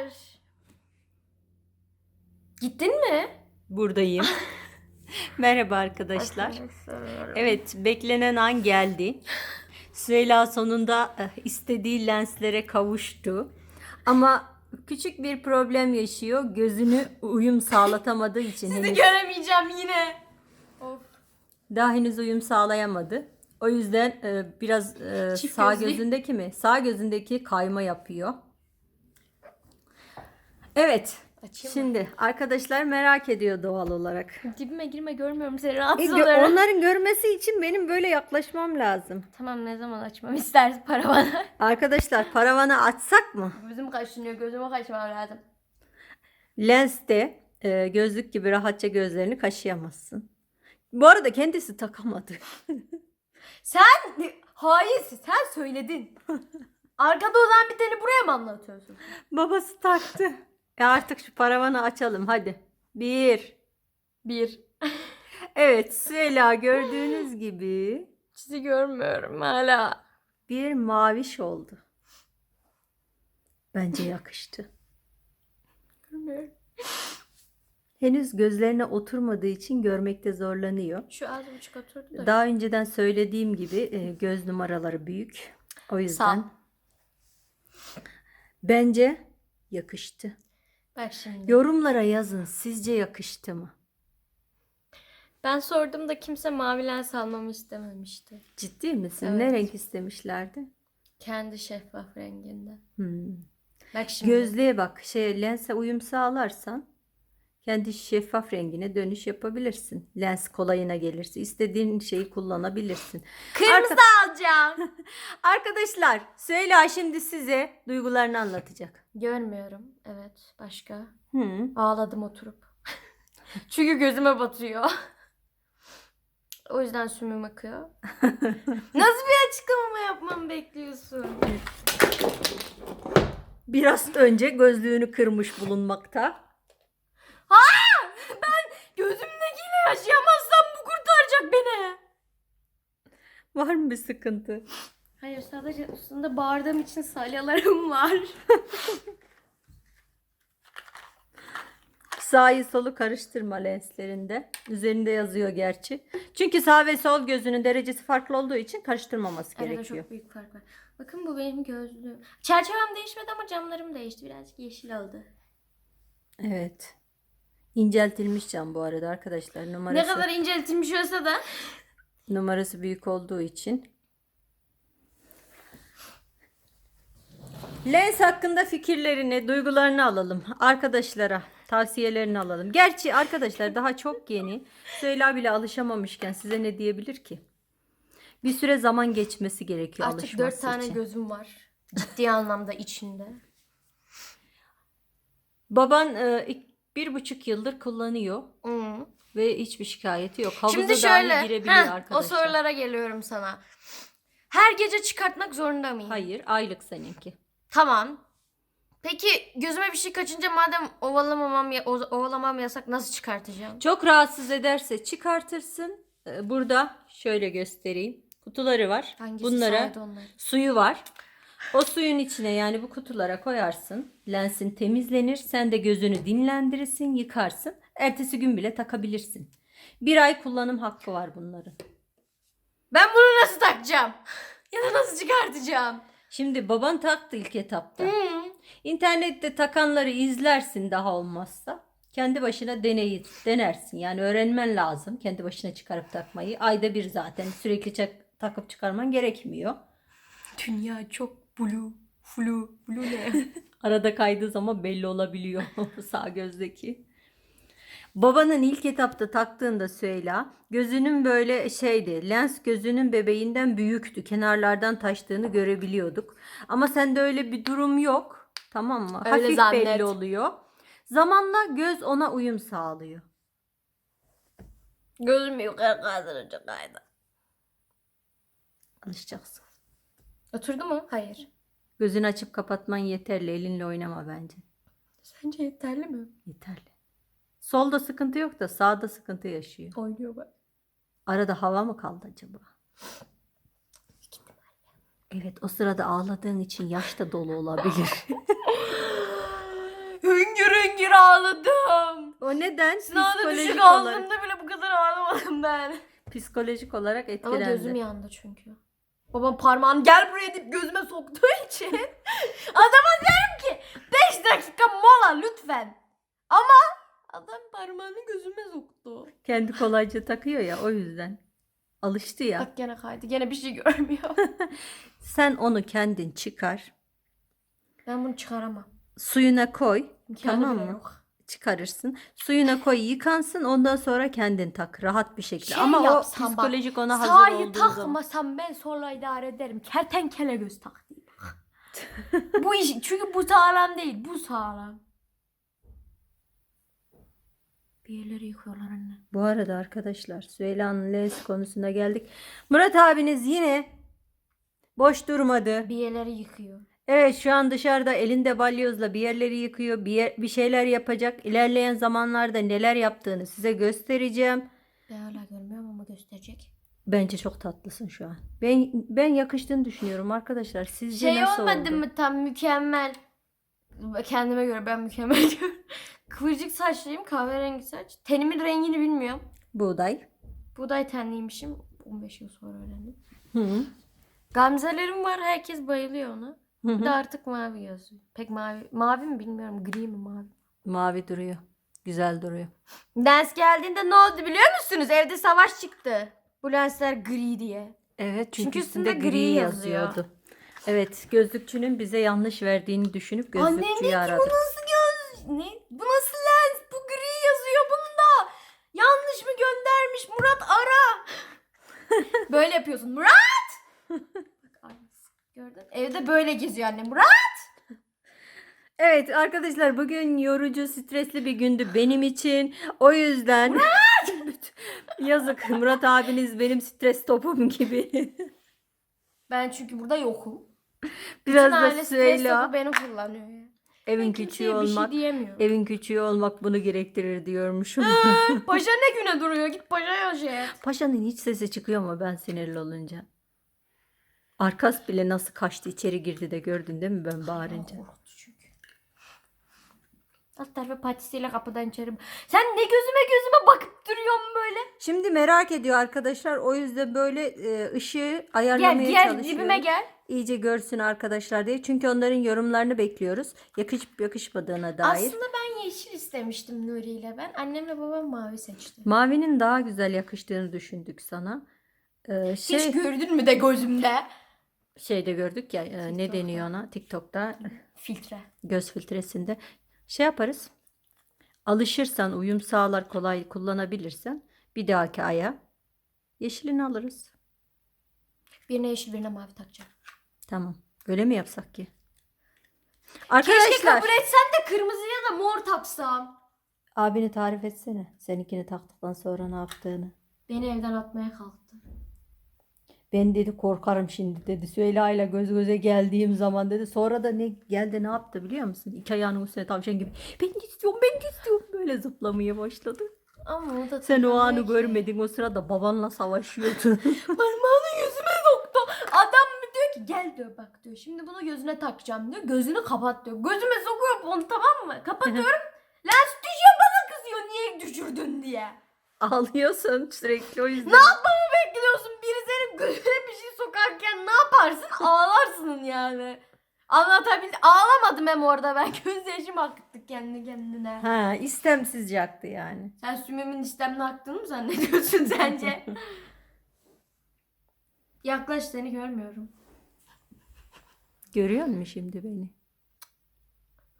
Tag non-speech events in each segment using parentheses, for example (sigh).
Arkadaşlar. Gittin mi? Buradayım. (laughs) Merhaba arkadaşlar. Evet, beklenen an geldi. Süheyla sonunda eh, istediği lenslere kavuştu. Ama küçük bir problem yaşıyor. Gözünü uyum sağlatamadığı için Sizi henüz, göremeyeceğim yine. Of. daha henüz uyum sağlayamadı. O yüzden eh, biraz eh, Çift sağ gözlü. gözündeki mi? Sağ gözündeki kayma yapıyor. Evet. Açayım Şimdi arkadaşlar merak ediyor doğal olarak. Dibime girme görmüyorum seni E, rahatsız gö- oluyorum. onların görmesi için benim böyle yaklaşmam lazım. Tamam ne zaman açmam istersin (laughs) para bana. Arkadaşlar paravanı açsak mı? Gözüm kaşınıyor gözüme kaçmam lazım. Lenste e, gözlük gibi rahatça gözlerini kaşıyamazsın. Bu arada kendisi takamadı. (laughs) Sen hainsin sen söyledin. (laughs) Arkada olan biteni buraya mı anlatıyorsun? Babası taktı. E artık şu paravanı açalım hadi. Bir. Bir. Evet Süheyla (laughs) gördüğünüz gibi Sizi görmüyorum hala. bir maviş oldu. Bence yakıştı. Görmüyorum. Henüz gözlerine oturmadığı için görmekte zorlanıyor. Şu az buçuk oturdu da. Daha önceden söylediğim gibi e, göz numaraları büyük. O yüzden bence yakıştı. Bak şimdi. Yorumlara yazın sizce yakıştı mı? Ben sordum da kimse mavi lens almamı istememişti. Ciddi misin? Evet. Ne renk istemişlerdi? Kendi şeffaf renginde. Hmm. Bak şimdi. Gözlüğe bak. Şey lense uyum sağlarsan kendi şeffaf rengine dönüş yapabilirsin. Lens kolayına gelirse istediğin şeyi kullanabilirsin. Kırmızı alacağım. (laughs) Arkadaşlar Süheyla şimdi size duygularını anlatacak. Görmüyorum. Evet. Başka. Hı. Ağladım oturup. (laughs) Çünkü gözüme batıyor. O yüzden sümüm akıyor. (laughs) Nasıl bir açıklama yapmamı bekliyorsun? Biraz önce gözlüğünü kırmış bulunmakta. Yaşayamazsam bu kurtaracak beni. Var mı bir sıkıntı? Hayır sadece üstünde bağırdığım için salyalarım var. (laughs) Sağı solu karıştırma lenslerinde. Üzerinde yazıyor gerçi. Çünkü sağ ve sol gözünün derecesi farklı olduğu için karıştırmaması Arada gerekiyor. çok büyük fark var. Bakın bu benim gözlüğüm. Çerçevem değişmedi ama camlarım değişti. Birazcık yeşil oldu. Evet. İnceltilmiş cam bu arada arkadaşlar. Numarası, Ne kadar inceltilmiş olsa da. numarası büyük olduğu için. Lens hakkında fikirlerini, duygularını alalım. Arkadaşlara tavsiyelerini alalım. Gerçi arkadaşlar daha çok yeni. Süheyla bile alışamamışken size ne diyebilir ki? Bir süre zaman geçmesi gerekiyor Artık alışması dört tane için. gözüm var. Ciddi anlamda içinde. Baban e, ilk- bir buçuk yıldır kullanıyor Hmm. ve hiçbir şikayeti yok. Havuza Şimdi dahi şöyle. girebiliyor heh, o arkadaşlar. sorulara geliyorum sana. Her gece çıkartmak zorunda mıyım? Hayır, aylık seninki. Tamam. Peki gözüme bir şey kaçınca madem ovalamamam, o- ovalamam yasak nasıl çıkartacağım? Çok rahatsız ederse çıkartırsın. E, Burada şöyle göstereyim. Kutuları var. Hangisi Bunlara suyu var. O suyun içine yani bu kutulara koyarsın. Lensin temizlenir. Sen de gözünü dinlendirirsin, yıkarsın. Ertesi gün bile takabilirsin. Bir ay kullanım hakkı var bunların. Ben bunu nasıl takacağım? ya da nasıl çıkartacağım? Şimdi baban taktı ilk etapta. Hmm. İnternette takanları izlersin daha olmazsa. Kendi başına deneyi denersin. Yani öğrenmen lazım kendi başına çıkarıp takmayı. Ayda bir zaten sürekli çak- takıp çıkarman gerekmiyor. Dünya çok blue. Flu. Blue ne? (laughs) Arada kaydığı zaman belli olabiliyor (laughs) sağ gözdeki. Babanın ilk etapta taktığında Süheyla gözünün böyle şeydi lens gözünün bebeğinden büyüktü. Kenarlardan taştığını görebiliyorduk. Ama sende öyle bir durum yok. Tamam mı? Öyle Hafif zannet. belli oluyor. Zamanla göz ona uyum sağlıyor. Gözüm yukarı kaldırınca kaydı. Alışacaksın. Oturdu mu? Hayır. Gözünü açıp kapatman yeterli. Elinle oynama bence. Sence yeterli mi? Yeterli. Solda sıkıntı yok da sağda sıkıntı yaşıyor. Oynuyor bak. Arada hava mı kaldı acaba? Evet o sırada ağladığın için yaş da dolu olabilir. (laughs) ağladım. O neden? Sınavda Psikolojik düşük olarak, aldığımda bile bu kadar ağlamadım ben. psikolojik olarak Ama etkilendi. gözüm yandı çünkü. Babam parmağını gel buraya deyip gözüme soktuğu (laughs) için. Adama diyorum ki 5 dakika mola lütfen. Ama adam parmağını gözüme soktu. Kendi kolayca takıyor ya o yüzden. Alıştı ya. Bak gene kaydı. Gene bir şey görmüyor. (laughs) Sen onu kendin çıkar. ben bunu çıkaramam. Suyuna koy. İmkanı Tamam mı? yok. Çıkarırsın. Suyuna koy yıkansın. Ondan sonra kendin tak. Rahat bir şekilde. Şey Ama yapsam o bak, psikolojik ona hazır Sahi olduğu zaman. takmasam ben sonra idare ederim. Kertenkele göz taktiği. (laughs) bu iş çünkü bu sağlam değil. Bu sağlam. Bir yerleri yıkıyorlar anne. Bu arada arkadaşlar Süheyla'nın lens konusuna geldik. Murat abiniz yine boş durmadı. Bir yerleri yıkıyor. Evet şu an dışarıda elinde balyozla bir yerleri yıkıyor. Bir, yer- bir şeyler yapacak. İlerleyen zamanlarda neler yaptığını size göstereceğim. Ben hala görmüyorum ama gösterecek. Bence çok tatlısın şu an. Ben ben yakıştığını düşünüyorum arkadaşlar. Sizce Şey nasıl olmadı oldu? mı tam mükemmel. Kendime göre ben mükemmel (laughs) diyorum. Kıvırcık saçlıyım kahverengi saç. Tenimin rengini bilmiyorum. Buğday. Buğday tenliymişim. 15 yıl sonra öğrendim. Hı. Gamzelerim var herkes bayılıyor ona. Hı hı. de artık mavi yazıyor. Pek mavi. Mavi mi bilmiyorum. Gri mi mavi? Mavi duruyor. Güzel duruyor. Lens geldiğinde ne oldu biliyor musunuz? Evde savaş çıktı. Bu lensler gri diye. Evet çünkü, Çünkü üstünde, üstünde gri gri yazıyor. yazıyordu. Evet gözlükçünün bize yanlış verdiğini düşünüp Anne gözlükçüyü ki aradık. bu nasıl göz? Ne? Bu nasıl lens? Bu gri yazıyor bunda. Yanlış mı göndermiş? Murat ara. (laughs) böyle yapıyorsun. Murat! (laughs) Gördün? Evde böyle geziyor anne. Murat! Evet arkadaşlar bugün yorucu, stresli bir gündü benim için. O yüzden (laughs) yazık Murat abiniz benim stres topum gibi. (laughs) Ben çünkü burada yokum. Biraz Bütün da aile stres Süheyla topu beni kullanıyor ya. evin Ben küçüğü bir şey olmak, diyemiyorum. evin küçüğü olmak bunu gerektirir diyormuşum. (laughs) Paşa ne güne duruyor? Git paşaya şey et. Paşa'nın hiç sesi çıkıyor ama ben sinirli olunca. Arkas bile nasıl kaçtı içeri girdi de gördün değil mi ben bağırınca. Alt tarafı patisiyle kapıdan içeri. Sen ne gözüme gözüme bakıp duruyorsun böyle? Şimdi merak ediyor arkadaşlar o yüzden böyle e, ışığı Gel ayarlamaya gel çalışıyor. dibime gel. İyice görsün arkadaşlar diye. Çünkü onların yorumlarını bekliyoruz. Yakışıp yakışmadığına dair. Aslında ben yeşil istemiştim Nuri ile ben. Annemle babam mavi seçti. Mavinin daha güzel yakıştığını düşündük sana. Ee, şey Hiç gördün mü de gözümde? Şeyde gördük ya e, ne TikTok'ta. deniyor ona TikTok'ta Filtre. göz filtresinde şey yaparız. Alışırsan uyum sağlar kolay kullanabilirsen bir dahaki aya yeşilini alırız. Birine yeşil birine mavi takacağım. Tamam. Öyle mi yapsak ki? Keşke Arkadaşlar kabul etsen de kırmızıya da mor taksam. abini tarif etsene. Seninkini taktıktan sonra ne yaptığını. Beni evden atmaya kalktı. Ben dedi korkarım şimdi dedi. Süheyla ile göz göze geldiğim zaman dedi. Sonra da ne geldi ne yaptı biliyor musun? İki ayağının üstüne tavşan gibi. Ben de istiyorum ben de istiyorum. Böyle zıplamaya başladı. Ama o da Sen o anı ki. görmedin. O sırada babanla savaşıyordu. (laughs) Parmağını yüzüme soktu. Adam diyor ki gel diyor bak diyor. Şimdi bunu gözüne takacağım diyor. Gözünü kapat diyor. Gözüme sokuyor bunu tamam mı? Kapatıyorum. (laughs) Lens düşüyor bana kızıyor. Niye düşürdün diye. Ağlıyorsun sürekli o yüzden. Ne senin gözüne bir şey sokarken ne yaparsın? Ağlarsın yani. Anlatabildim. Ağlamadım hem orada ben. (laughs) Gözyaşım aktı kendi kendine. Ha istemsizce yaktı yani. Sen sümümün istemli aktığını mı zannediyorsun sence? (laughs) Yaklaş seni görmüyorum. Görüyor musun şimdi beni?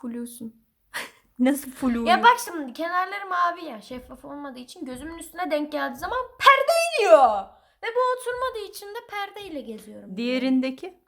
Flusun. Nasıl flu? Ya bak şimdi kenarları mavi ya şeffaf olmadığı için gözümün üstüne denk geldiği zaman perde iniyor. Ve bu oturmadığı için de perdeyle geziyorum. Diğerindeki?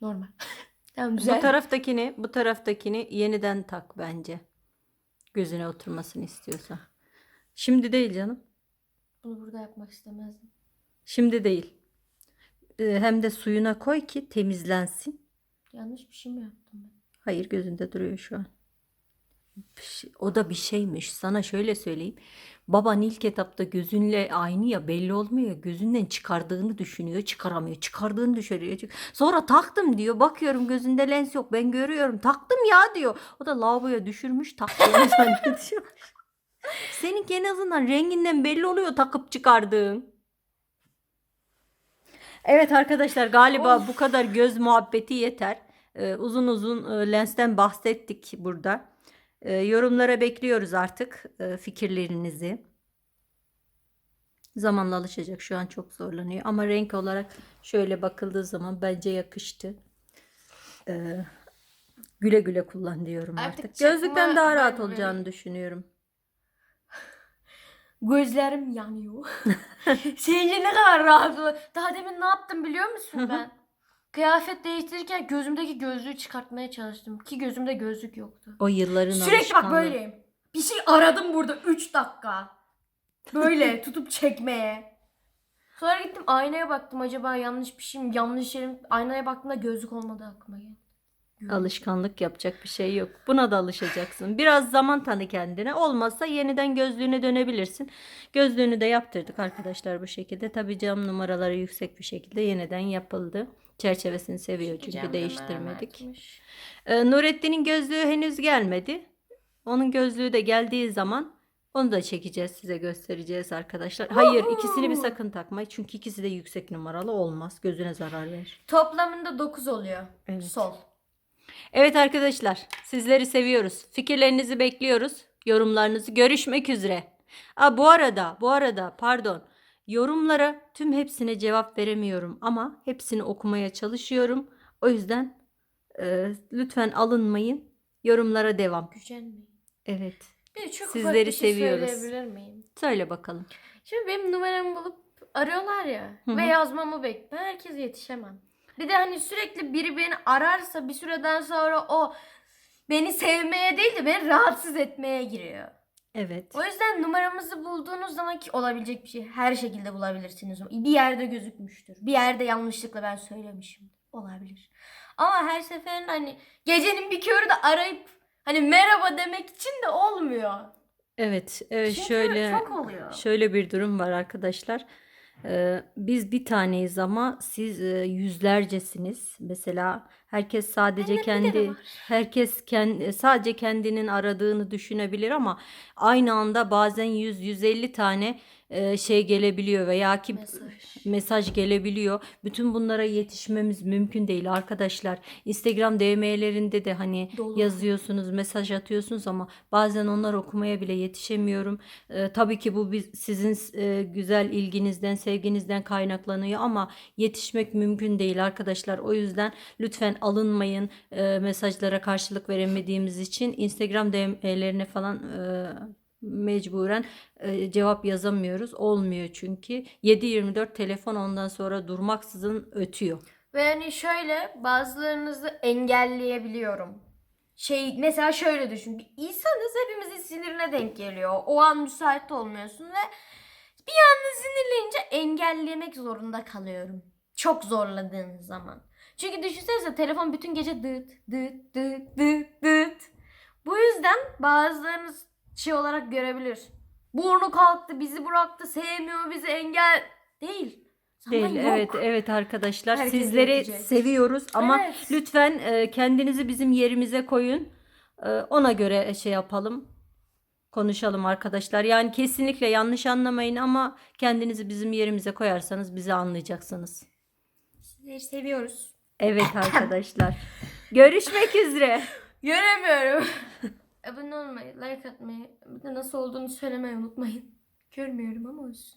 Normal. (laughs) tamam Bu güzel. taraftakini, bu taraftakini yeniden tak bence. Gözüne oturmasını istiyorsan. Şimdi değil canım. Bunu burada yapmak istemezdim. Şimdi değil. Ee, Hem de suyuna koy ki temizlensin. Yanlış bir şey mi yaptım ben? Hayır gözünde duruyor şu an. O da bir şeymiş. Sana şöyle söyleyeyim. Baban ilk etapta gözünle aynı ya belli olmuyor. Gözünden çıkardığını düşünüyor. Çıkaramıyor. Çıkardığını düşürüyor. Sonra taktım diyor. Bakıyorum gözünde lens yok. Ben görüyorum. Taktım ya diyor. O da lavaboya düşürmüş taktığını (laughs) zannediyor. Seninki en azından renginden belli oluyor takıp çıkardığın. Evet arkadaşlar galiba bu kadar göz muhabbeti yeter. Ee, uzun uzun e, lensten bahsettik burada. Ee, yorumlara bekliyoruz artık e, fikirlerinizi. Zamanla alışacak. Şu an çok zorlanıyor. Ama renk olarak şöyle bakıldığı zaman bence yakıştı. Ee, güle güle kullan diyorum Artık artık. Gözlükten daha rahat olacağını düşünüyorum. (laughs) Gözlerim yanıyor. (laughs) Sence ne kadar rahat Daha demin ne yaptım biliyor musun ben? Kıyafet değiştirirken gözümdeki gözlüğü çıkartmaya çalıştım. Ki gözümde gözlük yoktu. O yılların Sürekli bak alışkanlığı. böyleyim. Bir şey aradım burada 3 dakika. Böyle (laughs) tutup çekmeye. Sonra gittim aynaya baktım acaba yanlış bir şey mi? Yanlış yerim. Aynaya baktığımda gözlük olmadı aklıma geldi. Alışkanlık yapacak bir şey yok. Buna da alışacaksın. Biraz zaman tanı kendine. Olmazsa yeniden gözlüğüne dönebilirsin. Gözlüğünü de yaptırdık arkadaşlar bu şekilde. Tabii cam numaraları yüksek bir şekilde yeniden yapıldı. Çerçevesini seviyor çünkü Çekeceğim değiştirmedik. Ee, Nurettin'in gözlüğü henüz gelmedi. Onun gözlüğü de geldiği zaman onu da çekeceğiz size göstereceğiz arkadaşlar. Hayır ikisini bir sakın takmayın. Çünkü ikisi de yüksek numaralı olmaz. Gözüne zarar verir. Toplamında 9 oluyor. Evet. Sol. Evet arkadaşlar, sizleri seviyoruz. Fikirlerinizi bekliyoruz. Yorumlarınızı görüşmek üzere. Aa, bu arada, bu arada pardon. Yorumlara tüm hepsine cevap veremiyorum ama hepsini okumaya çalışıyorum. O yüzden e, lütfen alınmayın. Yorumlara devam. Gücenmeyin. Evet. De çok ufak Sizleri bir şey seviyoruz. söyleyebilir miyim? Söyle bakalım. Şimdi benim numaramı bulup arıyorlar ya Hı ve yazmamı bekliyor. Ben herkese yetişemem. Bir de hani sürekli biri beni ararsa bir süreden sonra o beni sevmeye değil de beni rahatsız etmeye giriyor. Evet. O yüzden numaramızı bulduğunuz zaman ki olabilecek bir şey her şekilde bulabilirsiniz. Bir yerde gözükmüştür. Bir yerde yanlışlıkla ben söylemişim. Olabilir. Ama her seferinde hani gecenin bir körü de arayıp hani merhaba demek için de olmuyor. Evet, evet Çünkü şöyle çok oluyor. Şöyle bir durum var arkadaşlar. Ee, biz bir taneyiz ama siz e, yüzlercesiniz. Mesela herkes sadece de kendi herkes kendi sadece kendinin aradığını düşünebilir ama aynı anda bazen 100 150 tane e, şey gelebiliyor veya ki Mesaj. mesaj gelebiliyor. Bütün bunlara yetişmemiz mümkün değil arkadaşlar. Instagram DM'lerinde de hani Dolu. yazıyorsunuz, mesaj atıyorsunuz ama bazen onlar okumaya bile yetişemiyorum. Ee, tabii ki bu biz, sizin e, güzel ilginizden, sevginizden kaynaklanıyor ama yetişmek mümkün değil arkadaşlar. O yüzden lütfen alınmayın e, mesajlara karşılık veremediğimiz için Instagram DM'lerine falan e, mecburen e, cevap yazamıyoruz. Olmuyor çünkü. 7-24 telefon ondan sonra durmaksızın ötüyor. Ve hani şöyle bazılarınızı engelleyebiliyorum. Şey mesela şöyle düşün. Bir hepimizin sinirine denk geliyor. O an müsait olmuyorsun ve bir anda sinirleyince engellemek zorunda kalıyorum. Çok zorladığınız zaman. Çünkü düşünsenize telefon bütün gece dıt dıt dıt dıt dıt. Bu yüzden bazılarınız şey olarak görebilir. Burnu kalktı, bizi bıraktı, sevmiyor bizi engel değil. Değil. yok. Evet, evet arkadaşlar. Herkes Sizleri yetecek. seviyoruz ama Evet. lütfen e, kendinizi bizim yerimize koyun. E, ona göre şey yapalım. Konuşalım arkadaşlar. Yani kesinlikle yanlış anlamayın ama kendinizi bizim yerimize koyarsanız bizi anlayacaksınız. Sizleri seviyoruz. Evet arkadaşlar. Görüşmek üzere. (laughs) Göremiyorum. (laughs) Abone olmayı, like atmayı, bir de nasıl olduğunu söylemeyi unutmayın. (laughs) Görmüyorum ama olsun.